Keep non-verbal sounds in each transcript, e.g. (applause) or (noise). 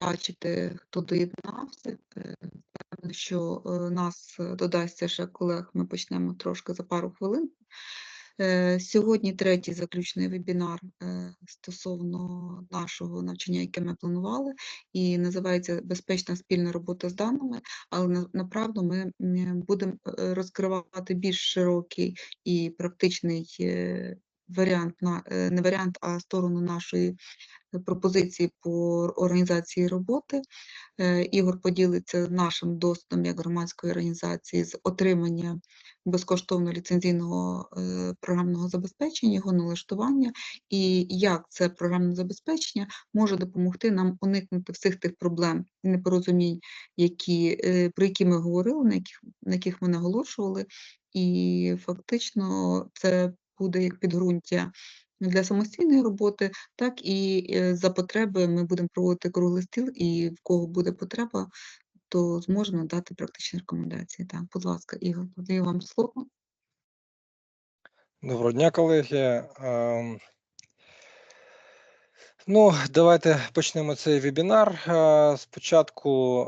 бачити, хто доєднався. Е, що е, нас е, додасться ще колег. Ми почнемо трошки за пару хвилин. Сьогодні третій заключний вебінар стосовно нашого навчання, яке ми планували, і називається Безпечна спільна робота з даними. Але на- направду ми будемо розкривати більш широкий і практичний варіант на е, не варіант, а сторону нашої пропозиції по організації роботи. Е, Ігор поділиться нашим досвідом як громадської організації з отримання безкоштовного ліцензійного е, програмного забезпечення, його налаштування, і як це програмне забезпечення може допомогти нам уникнути всіх тих проблем і непорозумінь, які, е, про які ми говорили, на яких, на яких ми наголошували, і фактично це буде як підґрунтя для самостійної роботи, так і е, за потреби ми будемо проводити круглий стіл, і в кого буде потреба, то зможемо дати практичні рекомендації. Так, будь ласка, Ігор, даю вам слово. Доброго дня, колеги. Ем, Ну, давайте почнемо цей вебінар. Е, Спочатку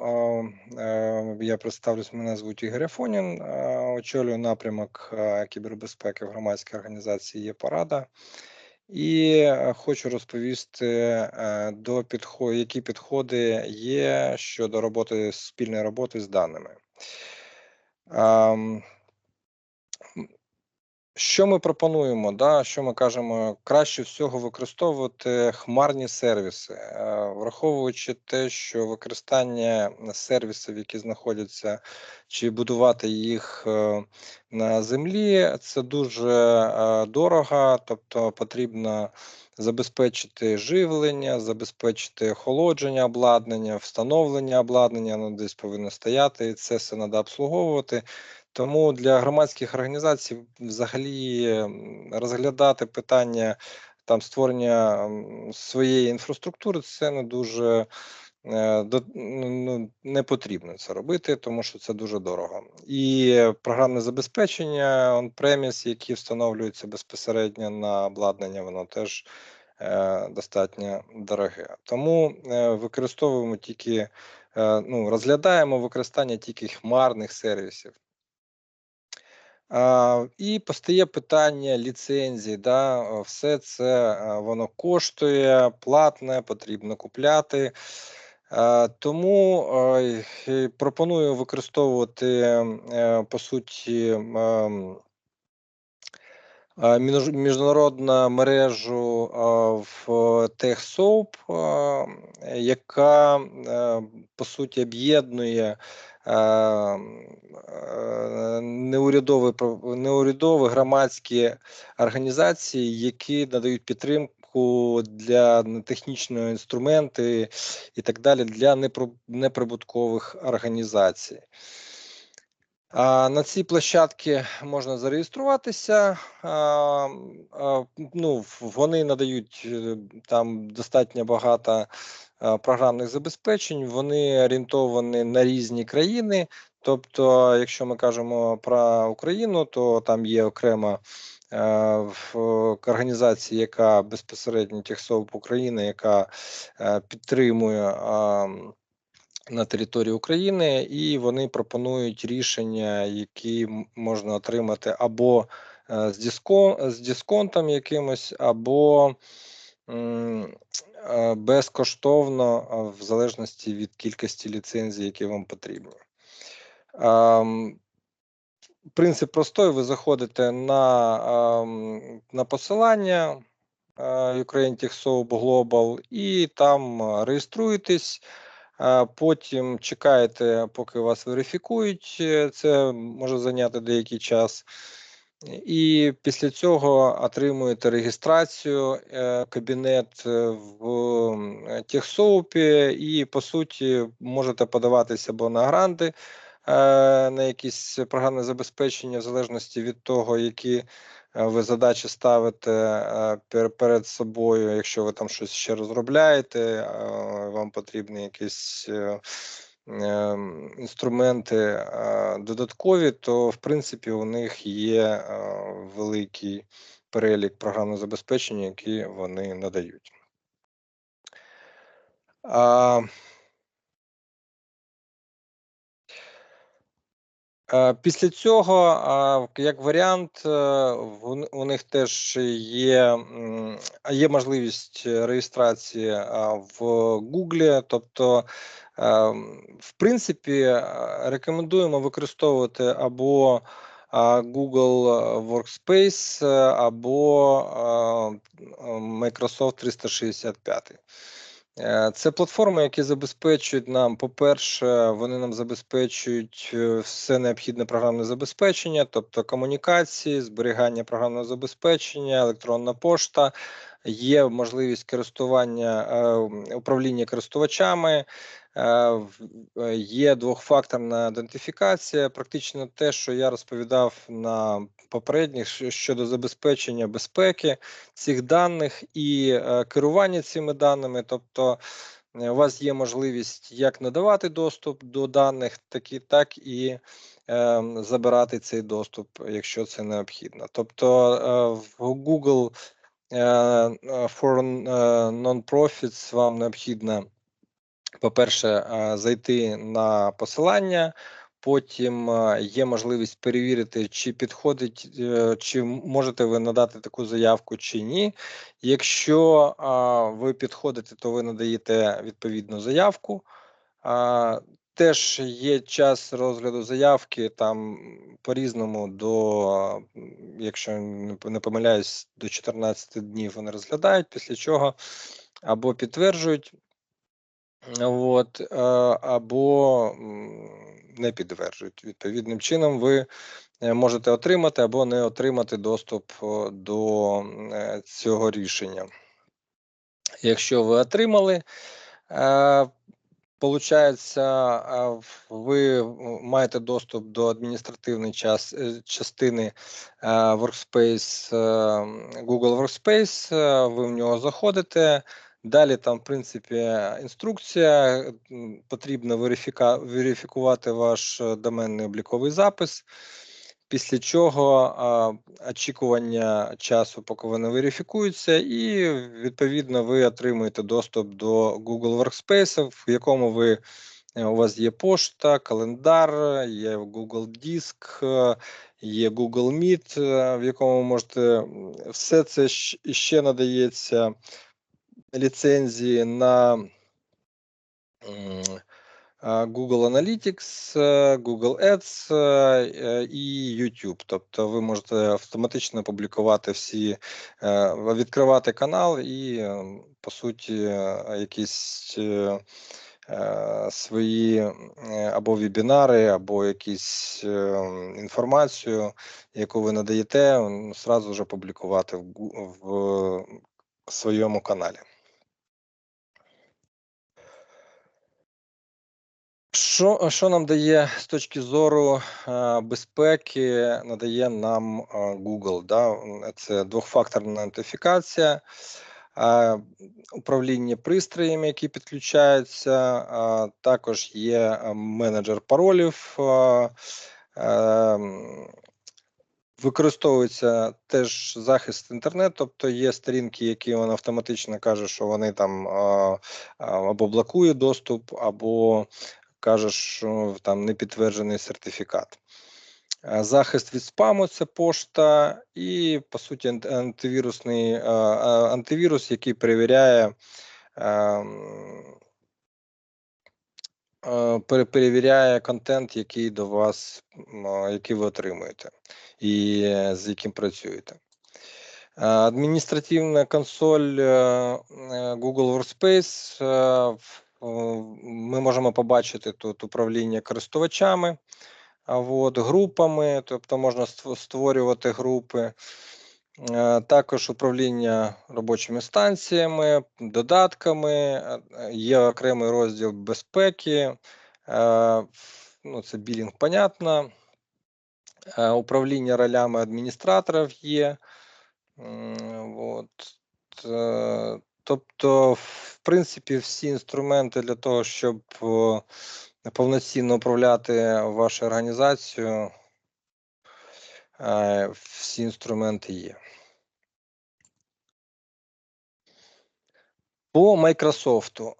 е, я представлюсь, мене звуть Ігор Афонін, е, очолюю напрямок кібербезпеки в громадській організації «Є-Парада». І хочу розповісти, до підхо- які підходи є щодо роботи спільної роботи з даними. Що ми пропонуємо? Да? Що ми кажемо? Краще всього використовувати хмарні сервіси, Е, враховуючи те, що використання сервісів, які знаходяться, чи будувати їх е, на землі, це дуже е, дорого, тобто потрібно забезпечити живлення, забезпечити охолодження обладнання, встановлення обладнання, воно десь повинно стояти, і це все треба обслуговувати. Тому для громадських організацій взагалі розглядати питання там створення своєї інфраструктури це не дуже е, ну, ну, не потрібно це робити, тому що це дуже дорого. І програмне забезпечення on-premise, які встановлюються безпосередньо на обладнання, воно теж е, достатньо дороге. Тому е, використовуємо тільки, ну, розглядаємо використання тільки хмарних сервісів. І постає питання ліцензії. Да? Все це воно коштує, платне, потрібно купляти. Тому пропоную використовувати е, по суті ем, міжнародну мережу в TechSoup, е, яка по суті об'єднує е, неурядові неурядові громадські організації, які надають підтримку для технічної інструменти і так далі для неприбуткових організацій. На цій площадці можна зареєструватися. Ну, вони надають е, там достатньо багато програмних забезпечень. Вони орієнтовані на різні країни. Тобто, якщо ми кажемо про Україну, то там є окрема е, організація, яка безпосередньо Техсоп України, яка е, підтримує. На території України, і вони пропонують рішення, які можна отримати або е, з дискон, з дисконтом якимось, або е, безкоштовно, е, в залежності від кількості ліцензій, які вам потрібні. Ем, Принцип простой: ви заходите на, ем, на посилання Ukraine Tech Soap Global і там реєструєтесь. Потім чекаєте, поки вас верифікують. е, Це може зайняти деякий час. І після цього отримуєте реєстрацію, е, кабінет е, в Техсоупі, і по суті можете подаватися або на гранти, на якісь програмне забезпечення, в залежності від того, які ви задачі ставите е, перед собою. Якщо ви там щось ще розробляєте, е, вам потрібні якісь. е, інструменти е, додаткові, то в принципі у них є е, великий перелік програмного забезпечення, які вони надають. А, Е, Після цього, як варіант, е, у них теж є, є можливість реєстрації в Google, тобто, в принципі, е, рекомендуємо використовувати або Google Workspace, е, або Microsoft 365. Е, Це платформи, які забезпечують нам, по-перше, вони нам забезпечують е, все необхідне програмне забезпечення, тобто комунікації, зберігання програмного забезпечення, електронна пошта, є можливість користування е, управління користувачами, е, е, є двохфакторна ідентифікація. Практично те, що я розповідав на попередніх щодо забезпечення безпеки цих даних і керування цими даними. Тобто у вас є можливість як надавати доступ до даних, так і, так і е, забирати цей доступ, якщо це необхідно. Тобто е, в Google for е, Non-Profits вам необхідно, по-перше, е, зайти на посилання. Потім е, є можливість перевірити, чи підходить, е, чи можете ви надати таку заявку, чи ні. Якщо ви підходите, то ви надаєте відповідну заявку. Теж є час розгляду заявки там по-різному до, якщо не помиляюсь, до 14 днів вони розглядають, після чого або підтверджують, от, е, або не підтверджують. Відповідним чином ви е, можете отримати або не отримати доступ до е, цього рішення. Якщо ви отримали, Получається, ви маєте доступ до адміністративної час, е, частини Workspace, е, Google Workspace, е, ви в нього заходите. Далі там, в принципі, інструкція. Потрібно верифіка, верифікувати ваш доменний обліковий запис. Після чого очікування часу, поки вони верифікуються, і відповідно ви отримуєте доступ до Google Workspace, в якому ви е, у вас є пошта, календар, є Google Диск, е, є Google Meet, е, в якому ви можете все це ще надається ліцензії на Google Analytics, Google Ads е, і YouTube. Тобто ви можете автоматично публікувати всі, е, відкривати канал і, е, по суті, якісь е, свої або вебінари, або якісь е, інформацію, яку ви надаєте, м, зразу вже публікувати в, в своєму каналі. Що, що нам дає з точки зору е, безпеки, надає нам е, Google? Да? Це двохфакторна ідентифікація, е, управління пристроями, які підключаються, е, також є е, менеджер паролів. е, е, Використовується теж захист інтернету, тобто є сторінки, які він автоматично каже, що вони там а, або блокують доступ, або каже, що там не підтверджений сертифікат. Е, Захист від спаму це пошта, і по суті антивірусний е, е, антивірус, який перевіряє. ем, пере- перевіряє контент, який до вас, який ви отримуєте, і з яким працюєте. Адміністративна консоль Google Workspace. Ми можемо побачити тут управління користувачами, от, групами, тобто можна створювати групи. Е, Також управління робочими станціями, додатками, е, є окремий розділ безпеки. е, Ну, це білінг, понятно. Управління ролями адміністраторів є. От. Тобто, принципі, всі інструменти для того, щоб повноцінно управляти вашу організацію, е, всі інструменти є. По Microsoft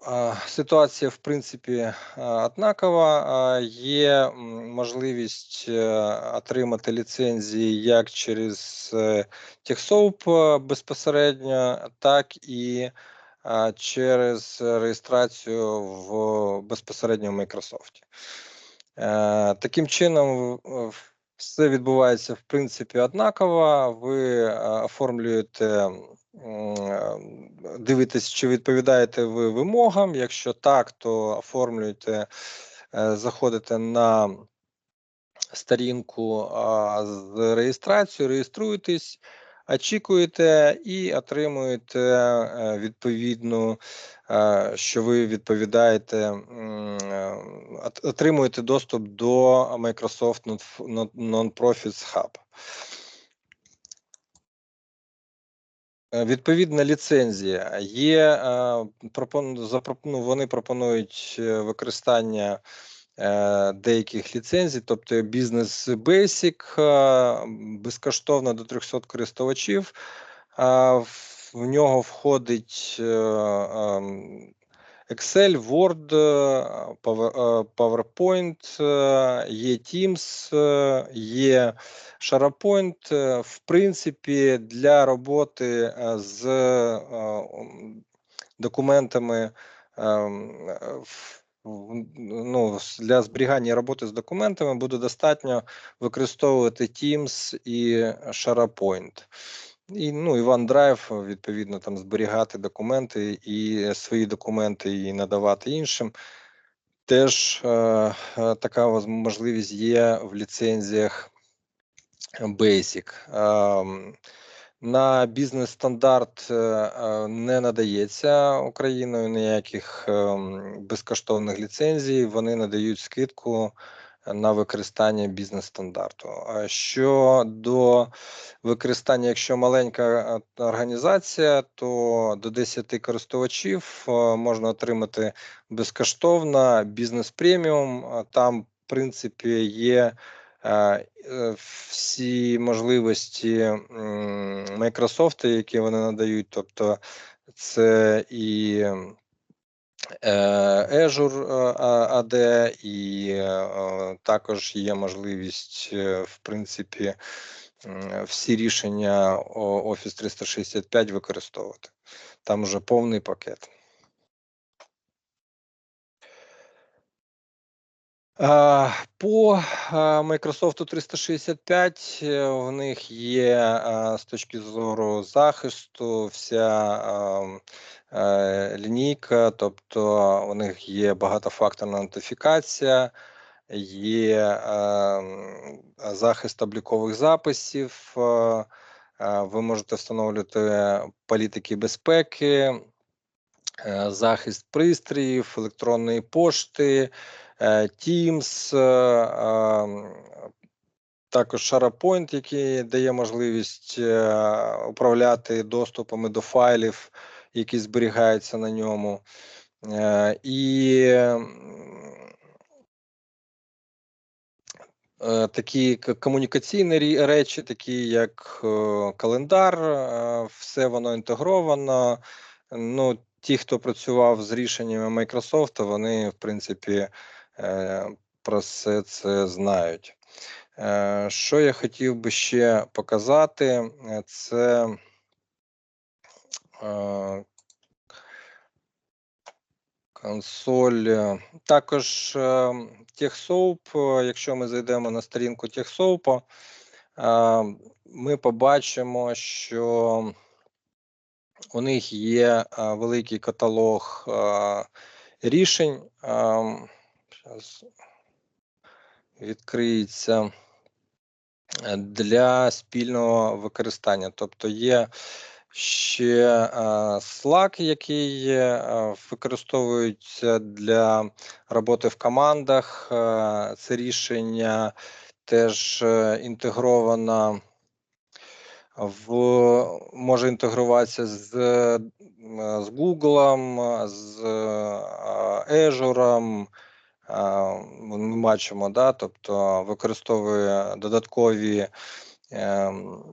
ситуація в принципі однакова. Є можливість е, отримати ліцензії як через е, TechSoup е, безпосередньо, так і через реєстрацію в безпосередньо в Microsoft. Е, Таким чином, все відбувається в принципі однаково. Ви оформлюєте, дивитесь, чи відповідаєте ви вимогам. Якщо так, то оформлюєте, е, заходите на сторінку з реєстрацією, реєструєтесь, очікуєте і отримуєте е, відповідну, е, що ви відповідаєте, е, от- отримуєте доступ до Microsoft Non- Non- Non-Profits Hub. Відповідна ліцензія є. ну, вони пропонують використання деяких ліцензій, тобто Business Basic е, безкоштовно до 300 користувачів. В нього входить е, ем, Excel, Word, е, Power- е, PowerPoint, е, є Teams, е, є SharePoint. Е, В принципі, для роботи е, з е, документами ем, е, ну, для зберігання роботи з документами буде достатньо використовувати Teams і SharePoint. І, ну, і OneDrive, відповідно, там зберігати документи і свої документи і надавати іншим. Теж е, е, така можливість є в ліцензіях Basic. Ем, на бізнес-стандарт е, е, не надається Україною ніяких ем, безкоштовних ліцензій. Вони надають скидку на використання бізнес-стандарту. Щодо використання, якщо маленька е, організація, то до 10 користувачів е, можна отримати безкоштовно бізнес преміум. Там, в принципі, є е, е, всі можливості Microsoft, які вони надають, тобто це і е, Azure е, AD, і е, також є можливість, е, в принципі, всі рішення Office 365 використовувати. Там вже повний пакет. По Microsoft 365 е, в них є з точки зору захисту вся е, лінійка, тобто у них є багатофакторна нотифікація, є захист облікових записів. а, Ви можете встановлювати політики безпеки, е, захист пристроїв, електронної пошти, е, Teams, е, ем, також SharePoint, який дає можливість е, управляти доступами до файлів, які зберігаються на ньому. Е, І е, такі комунікаційні речі, такі як е, календар, е, все воно інтегровано. Ну, ті, хто працював з рішеннями Microsoft, вони, в принципі, е, про все це знають. Що я хотів би ще показати, це консоль. Також е, якщо ми зайдемо на сторінку TechSoup, е, ми побачимо, що у них є е, великий каталог е, рішень. Зараз відкриється е, для спільного використання. Тобто є ще е, Slack, який е, використовується для роботи в командах. Це рішення теж інтегровано в може інтегруватися з, з Google, з Azure. Ми бачимо, да, тобто використовує додаткові ем,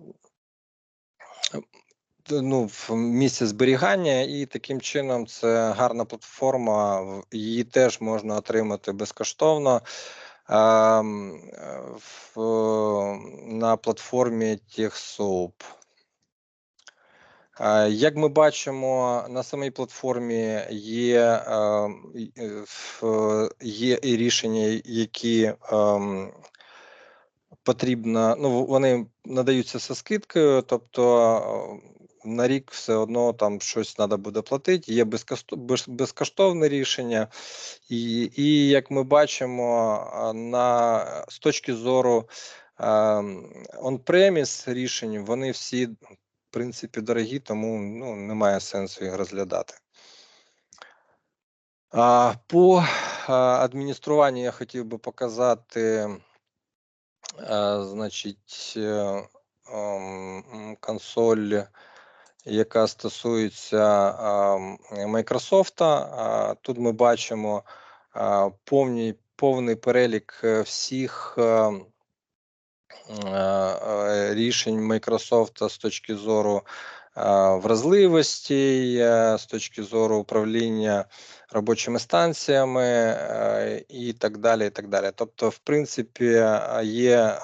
ну, в місці зберігання, і таким чином це гарна платформа. Її теж можна отримати безкоштовно. ем, в, на платформі TechSoup. Е, Як ми бачимо, на самій платформі є, е, й- е, є і рішення, які ем, потрібно, ну вони надаються зі скидкою, тобто е, на рік все одно там щось треба буде платити. Є безкоштовне рішення, і, і як ми бачимо, на з точки зору on-premise рішень, вони всі принципі дорогі, тому ну, немає сенсу їх розглядати. А, По адмініструванню я хотів би показати, а, значить, е, ем, консоль, яка стосується Microsoft. А, Тут ми бачимо повний, повний перелік е, всіх. Е, е, рішень Microsoft з точки зору е, вразливості, е, з точки зору управління робочими станціями е, і так далі. і так далі. Тобто, в принципі, е, є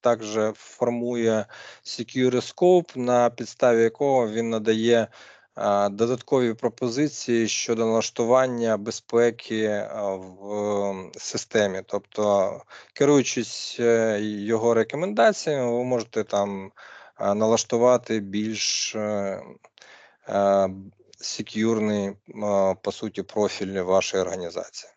також формує Secure Scope, на підставі якого він надає е, додаткові пропозиції щодо налаштування безпеки в е, системі. Тобто, керуючись е, його рекомендаціями, ви можете там налаштувати більш е, е, секюрний, по суті, профіль вашої організації.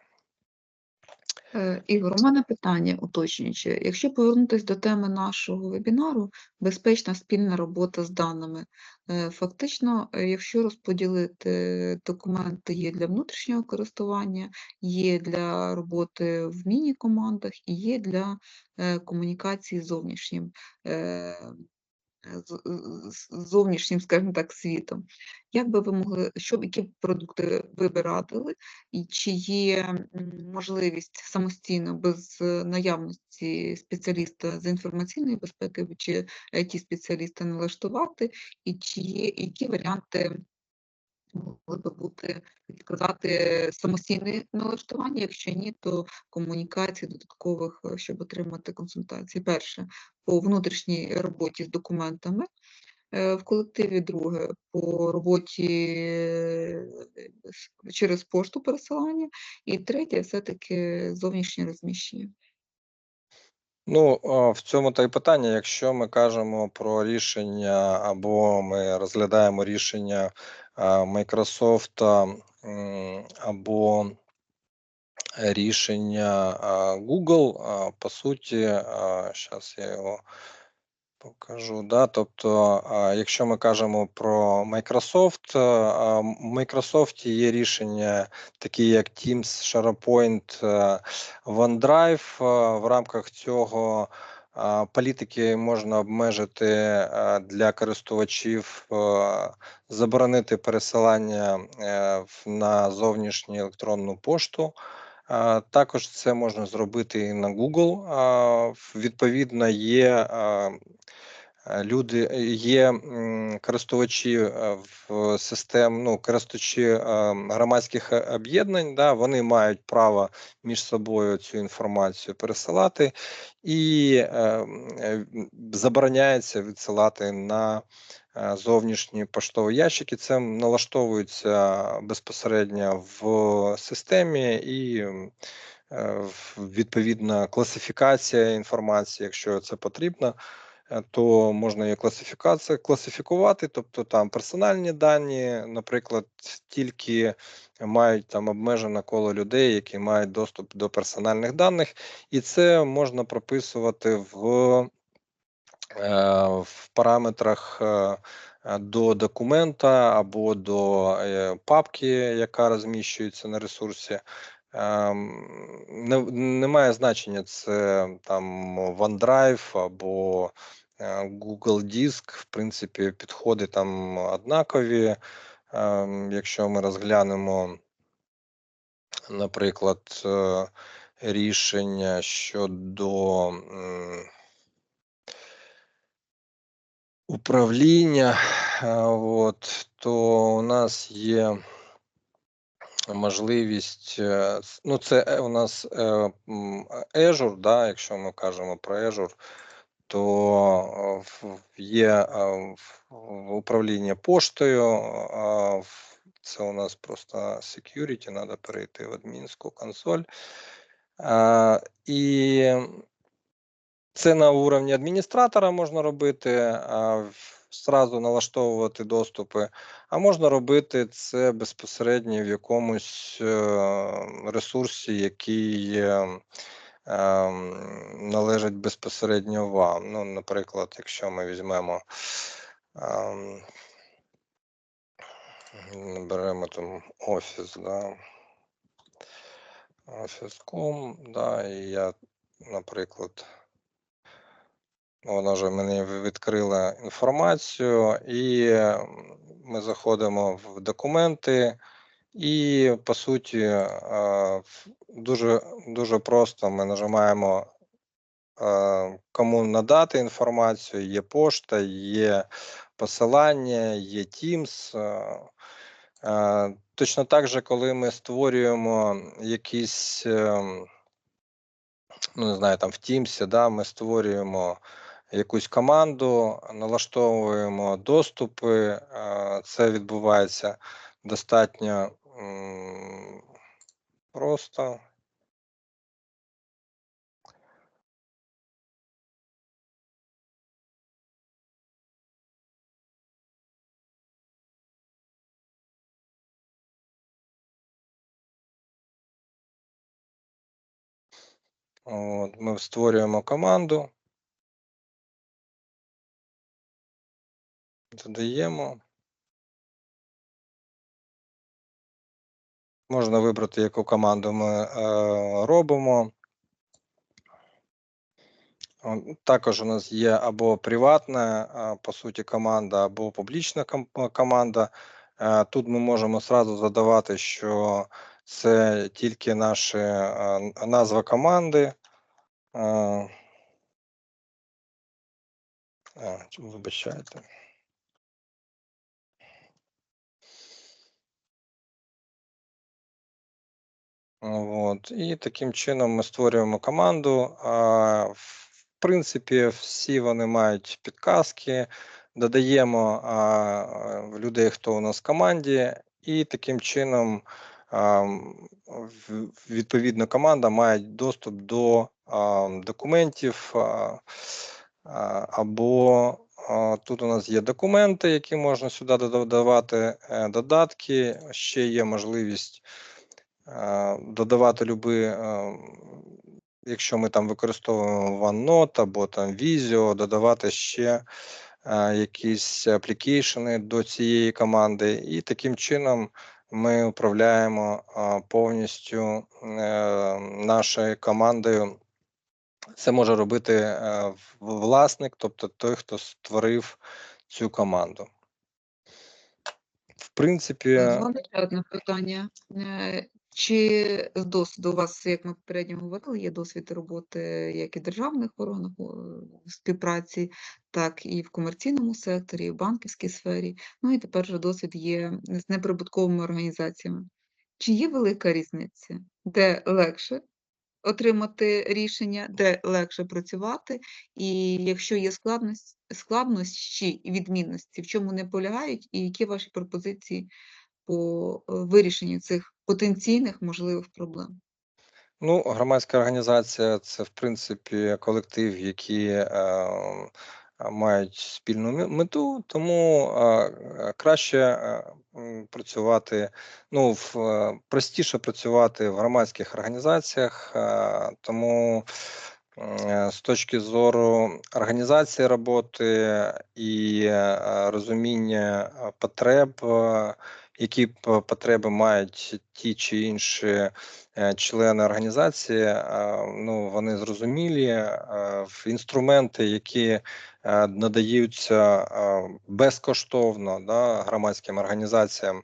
Е, Ігор, у мене питання уточнююче. Якщо повернутися до теми нашого вебінару безпечна спільна робота з даними, е, фактично, е, якщо розподілити документи є для внутрішнього користування, є для роботи в міні-командах і є для комунікації з зовнішнім. Е, з- зовнішнім, скажімо так, світом. Як би ви могли, що які продукти ви би радили, і чи є можливість самостійно без е, наявності спеціаліста з інформаційної безпеки чи it спеціаліста налаштувати, і чи є які варіанти могли би бути підказати самостійне налаштування? Якщо ні, то комунікації додаткових, е, щоб отримати консультації. Перше по внутрішній роботі з документами е, в колективі, друге по роботі е, через пошту пересилання, і третє все-таки зовнішнє розміщення. Ну, в цьому та й питання. Якщо ми кажемо про рішення, або ми розглядаємо рішення Microsoft або рішення Google, по суті, зараз я його покажу. Да? Тобто, якщо ми кажемо про Microsoft, в Microsoft є рішення, такі як Teams, SharePoint, е, OneDrive. Е, В рамках цього політики можна обмежити е, для користувачів, заборонити пересилання на зовнішню електронну пошту. Також це можна зробити і на Google. Відповідно, є люди, е, є користувачі е, в систем, ну, користувачі е, громадських е, об'єднань, да, вони мають право між собою цю інформацію пересилати, і е, е, забороняється відсилати на е, зовнішні поштові ящики. Це налаштовується безпосередньо в системі і е, відповідна класифікація інформації, якщо це потрібно. Е, То можна її класифікація класифікувати, тобто там персональні дані, наприклад, тільки мають там обмежене коло людей, які мають доступ до персональних даних, і це можна прописувати в е, в параметрах е, до документа або до папки, яка розміщується на ресурсі. Ем, Не, немає значення, це там OneDrive або е, Google Диск, в принципі, підходи там однакові. Ем, Якщо ми розглянемо, наприклад, е, рішення щодо управління, от, то у нас є можливість, е, ну це е, у нас е, Azure, да, якщо ми кажемо про Azure, то е, є е, управління поштою, це у нас просто security, треба перейти в адмінську консоль. І це на уровні адміністратора можна робити, зразу налаштовувати доступи, а можна робити це безпосередньо в якомусь е, ресурсі, який ем, належить безпосередньо вам. Ну, наприклад, якщо ми візьмемо. ем, Беремо там офіс, да. Офіс.ком, да, і я, наприклад, вона вже мені відкрила інформацію, і ми заходимо в документи, і по суті, дуже, дуже просто ми нажимаємо. Кому надати інформацію, є пошта, є посилання, є Teams. Точно так же, коли ми створюємо якісь, ем, ну не знаю, там в Teams, да, ми створюємо якусь команду, налаштовуємо доступи. е, Це відбувається достатньо просто. От, Ми створюємо команду, додаємо. Можна вибрати, яку команду ми е, робимо. Також у нас є або приватна, по суті, команда, або публічна команда. Е, Тут ми можемо зразу задавати, що це тільки наша е, назва команди. Е, Вибачайте. От. І таким чином ми створюємо команду. В принципі, всі вони мають підказки, додаємо людей, хто у нас в команді, і таким чином відповідно команда має доступ до документів. Або тут у нас є документи, які можна сюди додавати, е, додатки. Ще є можливість додавати люби, е, якщо ми там використовуємо OneNote або там Visio, додавати ще е, якісь аплікейшени до цієї команди, і таким чином ми управляємо е, повністю е, нашою командою. Це може робити е, власник, тобто той, хто створив цю команду. В принципі, одне питання. Е, Чи з досвіду у вас, як ми попередньо говорили, є досвід роботи як і державних органах співпраці, так і в комерційному секторі, і в банківській сфері. Ну і тепер вже досвід є з неприбутковими організаціями. Чи є велика різниця, де легше отримати рішення, де легше працювати, і якщо є складності, складнощі і відмінності, в чому не полягають, і які ваші пропозиції по е, вирішенню цих потенційних можливих проблем? Ну, громадська організація це в принципі колектив, які е, мають спільну мету, тому е, краще е, працювати. Ну, в е, простіше працювати в громадських організаціях, е, тому е, з точки зору організації роботи і розуміння потреб, які потреби мають ті чи інші е, члени організації, е, ну вони зрозумілі е, інструменти, які надаються безкоштовно да, громадським організаціям.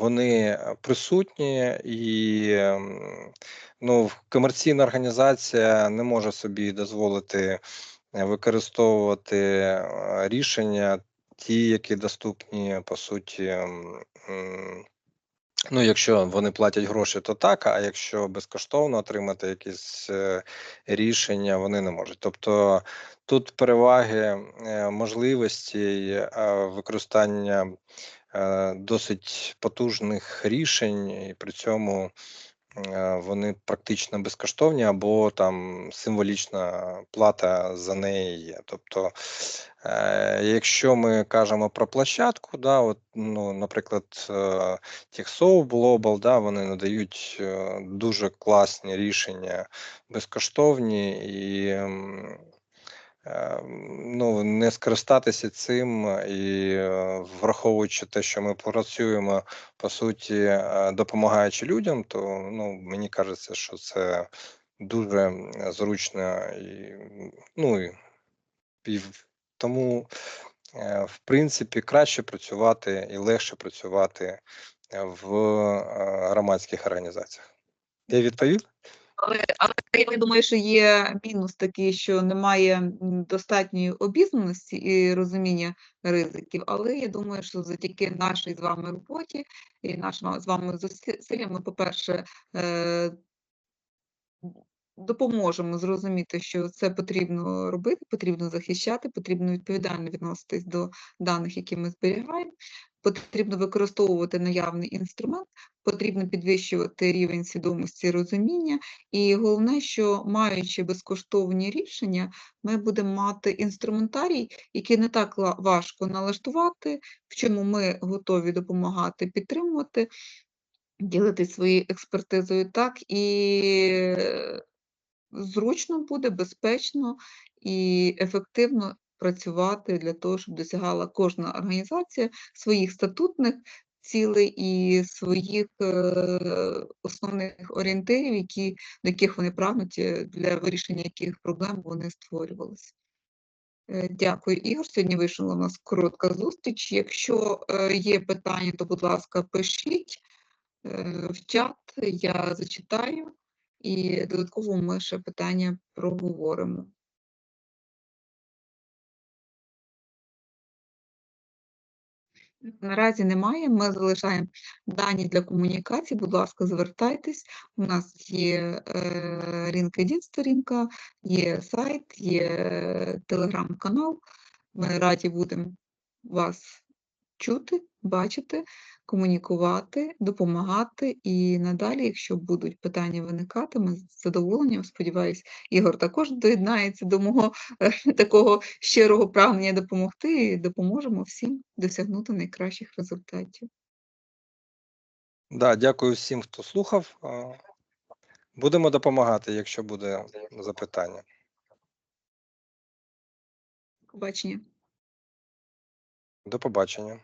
Вони присутні і ну, комерційна організація не може собі дозволити використовувати рішення, ті, які доступні, по суті, ну, якщо вони платять гроші, то так, а якщо безкоштовно отримати якісь е, рішення, вони не можуть. Тобто тут переваги е, можливості е, використання досить потужних рішень, і при цьому вони практично безкоштовні або там символічна плата за неї є. Тобто, е, якщо ми кажемо про площадку, да, от, ну, наприклад, е, TechSoup Global, да, вони надають е, дуже класні рішення безкоштовні і. М, е, Ну, не скористатися цим і е, враховуючи те, що ми працюємо по суті, е, допомагаючи людям, то ну мені кажеться, що це дуже зручно і ну і, і тому, е, в принципі, краще працювати і легше працювати в громадських організаціях. Я відповів? Але, але я думаю, що є мінус такий, що немає достатньої обізнаності і розуміння ризиків. Але я думаю, що завдяки нашій з вами роботі і нашим з вами зусиллям, ми, по-перше, е, допоможемо зрозуміти, що це потрібно робити, потрібно захищати, потрібно відповідально відноситись до даних, які ми зберігаємо. Потрібно використовувати наявний інструмент, потрібно підвищувати рівень свідомості і розуміння. І головне, що маючи безкоштовні рішення, ми будемо мати інструментарій, який не так важко налаштувати, в чому ми готові допомагати, підтримувати, ділитись своєю експертизою так і е, зручно буде, безпечно і ефективно працювати для того, щоб досягала кожна організація своїх статутних цілей і своїх е, основних орієнтирів, які, до яких вони прагнуть, е, для вирішення яких проблем вони створювалися. Е, Дякую, Ігор. Сьогодні вийшла у нас коротка зустріч. Якщо є питання, то, будь ласка, пишіть в чат, я зачитаю, і додатково ми ще питання проговоримо. Наразі немає. Ми залишаємо дані для комунікації. Будь ласка, звертайтесь. У нас є е, LinkedIn сторінка, є сайт, є телеграм-канал. Ми раді будемо вас чути, бачити, комунікувати, допомагати. І надалі, якщо будуть питання виникати, ми з задоволенням, сподіваюсь, Ігор також доєднається до мого (laughs) такого щирого прагнення допомогти і допоможемо всім досягнути найкращих результатів. Да, дякую всім, хто слухав. Будемо допомагати, якщо буде запитання. Побачення. До побачення.